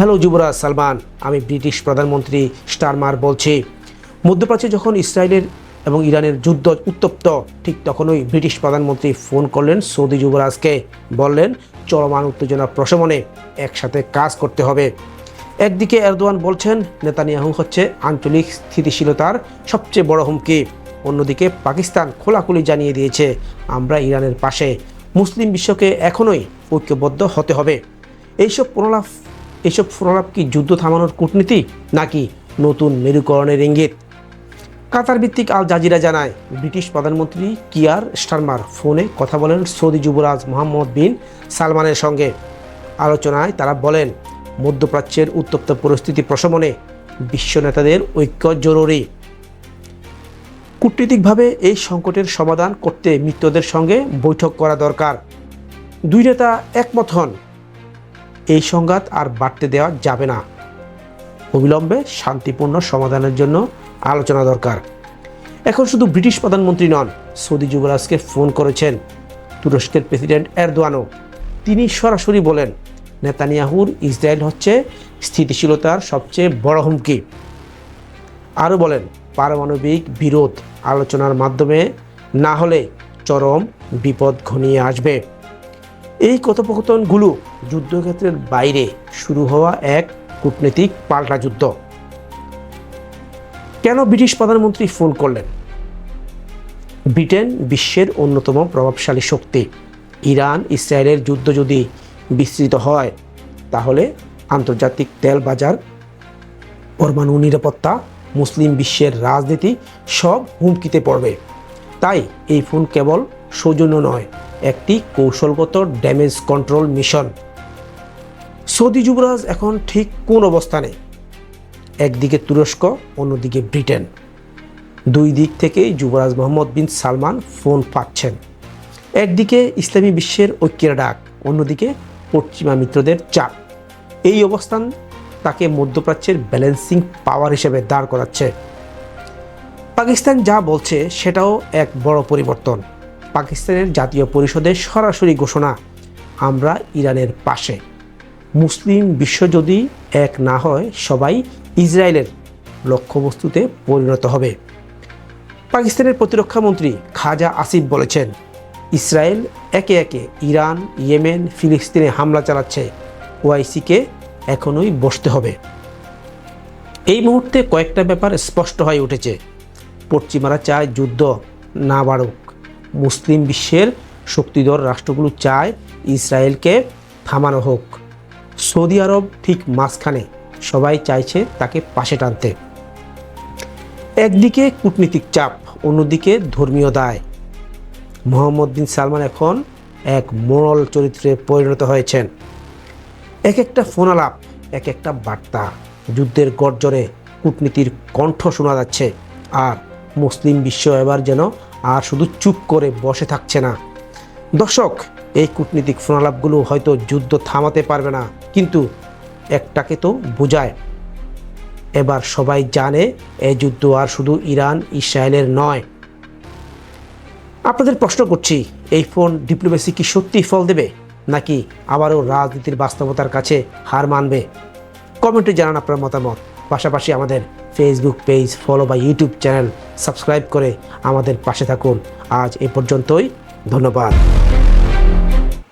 Hello যুবরাজ, সালমান, আমি British প্রধানমন্ত্রী Starmer বলছি। মধ্যপ্রাচ্যে যখন ইসরায়েলের এবং ইরানের যুদ্ধ উত্তপ্ত, ঠিক তখনই ব্রিটিশ প্রধানমন্ত্রী ফোন করলেন সৌদি যুবরাজকে। বললেন, চলমান উত্তেজনা প্রশমনে একসাথে কাজ করতে হবে। একদিকে এরদোয়ান বলছেন, নেতানিয়াহু হচ্ছে আঞ্চলিক স্থিতিশীলতার সবচেয়ে বড় হুমকি। অন্যদিকে পাকিস্তান খোলাখুলি জানিয়ে দিয়েছে, আমরা ইরানের পাশে। মুসলিম বিশ্বকে এখনই ঐক্যবদ্ধ হতে হবে। এইসব প্রলাপ এইসব প্রলাপ কি যুদ্ধ থামানোর কূটনীতি নাকি নতুন মেরুকরণের ইঙ্গিত? কাতার ভিত্তিক আল জাজিরা জানায়, ব্রিটিশ প্রধানমন্ত্রী কিয়ার স্টারমার ফোনে কথা বলেন সৌদি যুবরাজ মোহাম্মদ বিন সালমানের সঙ্গে। আলোচনায় তারা বলেন, মধ্যপ্রাচ্যের উত্তপ্ত পরিস্থিতি প্রশমনে বিশ্ব নেতাদের ঐক্য জরুরি। কূটনীতিকভাবে এই সংকটের সমাধান করতে মিত্রদের সঙ্গে বৈঠক করা দরকার। দুই নেতা একমত হন এই সংঘাত আর বাড়তে দেওয়া যাবে না। অবিলম্বে শান্তিপূর্ণ সমাধানের জন্য আলোচনা দরকার। এখন শুধু ব্রিটিশ প্রধানমন্ত্রী নন, সৌদি যুবরাজকে ফোন করেছেন। তুরস্কের প্রেসিডেন্ট এরদোয়ানও। তিনি সরাসরি বলেন, নেতানিয়াহুর ইসরায়েল হচ্ছে স্থিতিশীলতার সবচেয়ে বড় হুমকি। আরও বলেন, পারমাণবিক বিরোধ আলোচনার মাধ্যমে না হলে চরম বিপদ ঘনিয়ে আসবে। এই কথোপকথনগুলো যুদ্ধক্ষেত্রের বাইরে শুরু হওয়া এক কূটনৈতিক পাল্টা যুদ্ধ। কেন ব্রিটিশ প্রধানমন্ত্রী ফোন করলেন? ব্রিটেন বিশ্বের অন্যতম প্রভাবশালী শক্তি। ইরান, ইসরায়েলের যুদ্ধ যদি বিস্তৃত হয়, তাহলে আন্তর্জাতিক তেল বাজার, পরমাণু নিরাপত্তা, মুসলিম বিশ্বের রাজনীতি সব হুমকিতে পড়বে। তাই এই ফোন কেবল সৌজন্য নয় একটি কৌশলগত ড্যামেজ কন্ট্রোল মিশন। সৌদি যুবরাজ এখন ঠিক কোন অবস্থানে? একদিকে তুরস্ক, অন্যদিকে ব্রিটেন। দুই দিক থেকেই যুবরাজ মোহাম্মদ বিন সালমান ফোন পাচ্ছেন। একদিকে ইসলামী বিশ্বের ঐক্যের ডাক, অন্যদিকে পশ্চিমা মিত্রদের চাপ। এই অবস্থান তাকে মধ্যপ্রাচ্যের ব্যালেন্সিং পাওয়ার হিসেবে দাঁড় করাচ্ছে। পাকিস্তান যা বলছে সেটাও এক বড় পরিবর্তন। পাকিস্তানের জাতীয় পরিষদের সরাসরি ঘোষণা। আমরা ইরানের পাশে। মুসলিম বিশ্ব যদি এক না হয়, সবাই ইসরায়েলের লক্ষ্যবস্তুতে পরিণত হবে। পাকিস্তানের প্রতিরক্ষা মন্ত্রী খাজা আসিফ বলেছেন, ইসরায়েল একে একে ইরান, ইয়েমেন, ফিলিস্তিনে হামলা চালাচ্ছে। ওআইসিকে এখনই বসতে হবে। এই মুহূর্তে কয়েকটা ব্যাপার স্পষ্ট হয়ে উঠেছে। পশ্চিমারা চায় যুদ্ধ না বাড়ুক। মুসলিম বিশ্বের শক্তিধর রাষ্ট্রগুলো চায় ইসরায়েলকে থামানো হোক। সৌদি আরব ঠিক মাঝখানে সবাই চাইছে তাকে পাশে টানতে। একদিকে কূটনীতিক চাপ, অন্যদিকে ধর্মীয় দায়। মোহাম্মদ বিন সালমান এখন এক মোড়ল চরিত্রে পরিণত হয়েছেন। এক একটা ফোনালাপ, এক একটা বার্তা যুদ্ধের গর্জনে কূটনীতির কণ্ঠ শোনা যাচ্ছে। আর মুসলিম বিশ্ব এবার যেন আর শুধু চুপ করে বসে থাকছে না। দর্শক, এই কূটনীতিক ফোনালাপগুলো হয়তো যুদ্ধ থামাতে পারবে না, কিন্তু একটাকে তো বোঝায়। এবার সবাই জানে এই যুদ্ধ আর শুধু ইরান, ইসরায়েলের নয়। আপনাদের প্রশ্ন করছি, এই ফোন ডিপ্লোমেসি কি সত্যিই ফল দেবে, নাকি আবারও রাজনীতির বাস্তবতার কাছে হার মানবে? কমেন্টে জানান আপনার মতামত। পাশাপাশি আমাদের ফেসবুক পেজ ফলো বা ইউটিউব চ্যানেল সাবস্ক্রাইব করে আমাদের পাশে থাকুন। আজ এ পর্যন্তই, ধন্যবাদ।